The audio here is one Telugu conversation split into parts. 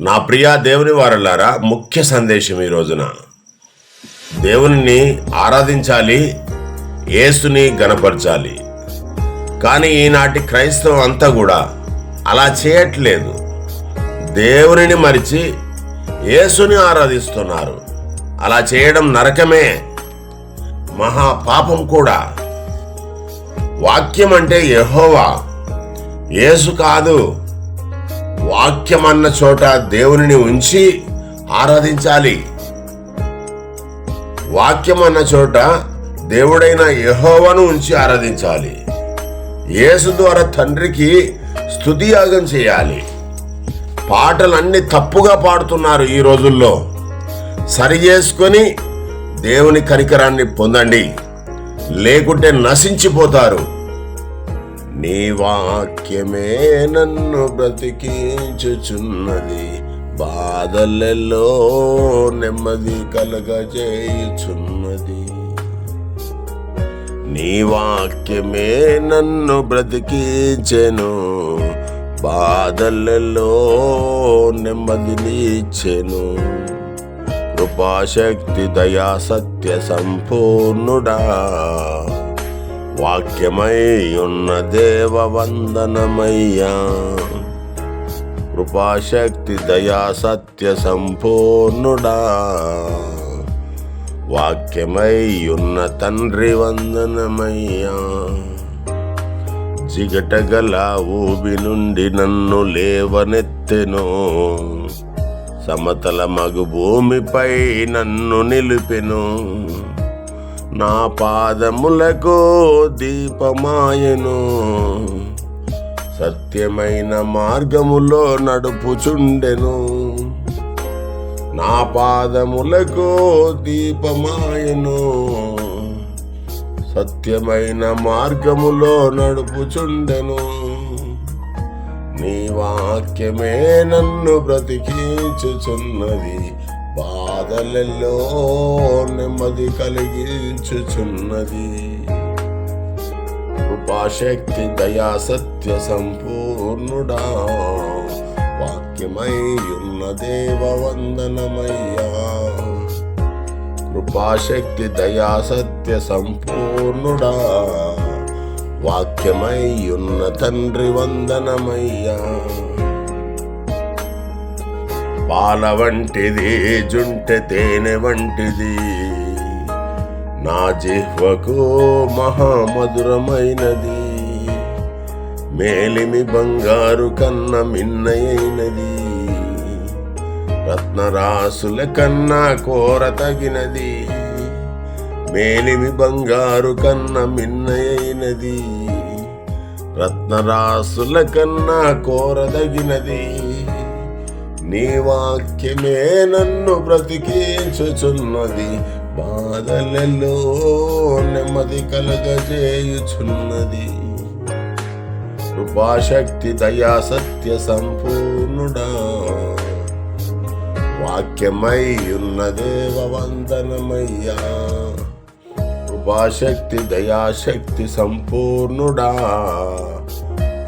నా ప్రియా దేవుని వారలారా ముఖ్య సందేశం ఈ రోజున. దేవుని ఆరాధించాలి యేసుని గనపరచాలి కానీ ఈనాటి క్రైస్తవం అంతా కూడా అలా చేయట్లేదు. దేవునిని మరిచి యేసుని ఆరాధిస్తున్నారు. అలా చేయడం నరకమే. మహా పాపం కూడా. వాక్యం అంటే యహోవా. యేసు కాదు. వాక్యం అన్న చోట దేవునిని ఉంచి ఆరాధించాలి. వాక్యం అన్న చోట దేవుడైన యహోవను ఉంచి ఆరాధించాలి. యేసు ద్వారా తండ్రికి స్థుతి యాగం చేయాలి. పాటలన్నీ తప్పుగా పాడుతున్నారు ఈ రోజుల్లో. సరి చేసుకొని దేవుని కనికరాన్ని పొందండి. లేకుంటే నశించిపోతారు. నీ వాక్యమే నన్ను బ్రతికించుచున్నది. బాధలలో నెమ్మది కలగజేయుచున్నది. నీ వాక్యమే నన్ను బ్రతికించెను. బాధలలో నెమ్మదినిచ్చెను కృపాశక్తి దయా సత్య సంపూర్ణుడా. వాక్యమై ఉన్న దేవ వందనమయ్యా కృపాశక్తి దయా సత్య సంపూర్ణుడా. వాక్యమై ఉన్న తండ్రి వందనమయ్యా. జిగటగల ఊబి నుండి నన్ను లేవనెత్తెను. సమతల మగు భూమిపై నన్ను నిలిపెను. నా పాదములకు దీపమాయను. సత్యమైన మార్గములో నడుపుచుండెను. నా పాదములకు దీపమాయను. సత్యమైన మార్గములో నడుపుచుండెను. నీ వాక్యమే నన్ను బ్రతికించుచున్నది. బాధలలో నెమ్మది కలిగించుచున్నది. కృపాశక్తి దయా సత్య సంపూర్ణుడా వాక్యమై ఉన్న దేవ వందనమయ్యా. కృపాశక్తి దయా సత్య సంపూర్ణుడా వాక్యమై ఉన్న తండ్రి వందనమయ్యా. పాల వంటిది జుంటె తేనె వంటిది. నా జిహ్వకు మహామధురమైనది. మేలిమి బంగారు కన్న మిన్నయైనది. రత్నరాసుల కన్నా కోర తగినది. మేలిమి బంగారు కన్న మిన్నయైనది. రత్నరాసుల కన్నా కోరదగినది నీ వాక్యమే నన్ను బ్రతికించుచున్నది. బాధలలో నెమ్మది కలగజేయుచున్నది. కృపాశక్తి దయా సత్య సంపూర్ణుడా. వాక్యమై ఉన్న దేవ వందనమయ్యా. కృపాశక్తి దయాశక్తి సంపూర్ణుడా.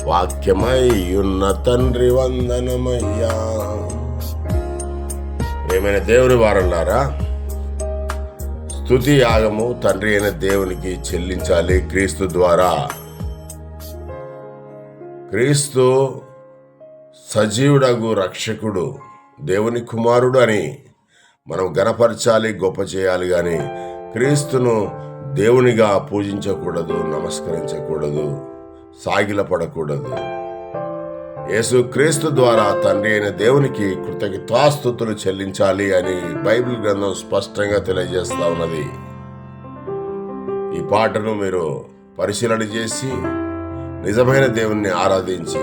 వాక్యమై ఉన్న తండ్రి వందనమయ్యా. ఏమైనా దేవుని వారన్నారా? స్తుతి యాగము తండ్రి అయిన దేవునికి చెల్లించాలి క్రీస్తు ద్వారా. క్రీస్తు సజీవుడగు రక్షకుడు దేవుని కుమారుడు అని మనం గనపరచాలి గొప్ప చేయాలి కానీ క్రీస్తును దేవునిగా పూజించకూడదు నమస్కరించకూడదు సాగిలపడకూడదు. యేసు క్రీస్తు ద్వారా తండ్రి అయిన దేవునికి కృతజ్ఞతాస్థుతులు చెల్లించాలి అని బైబిల్ గ్రంథం స్పష్టంగా తెలియజేస్తా ఉన్నది. ఈ పాటను మీరు పరిశీలన చేసి నిజమైన దేవుణ్ణి ఆరాధించి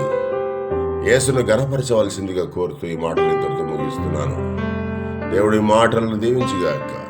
యేసును గనపరచవలసిందిగా కోరుతూ ఈ మాటలు ఇంతటితో ముగిస్తున్నాను. దేవుడి మాటలను దీవించుగాక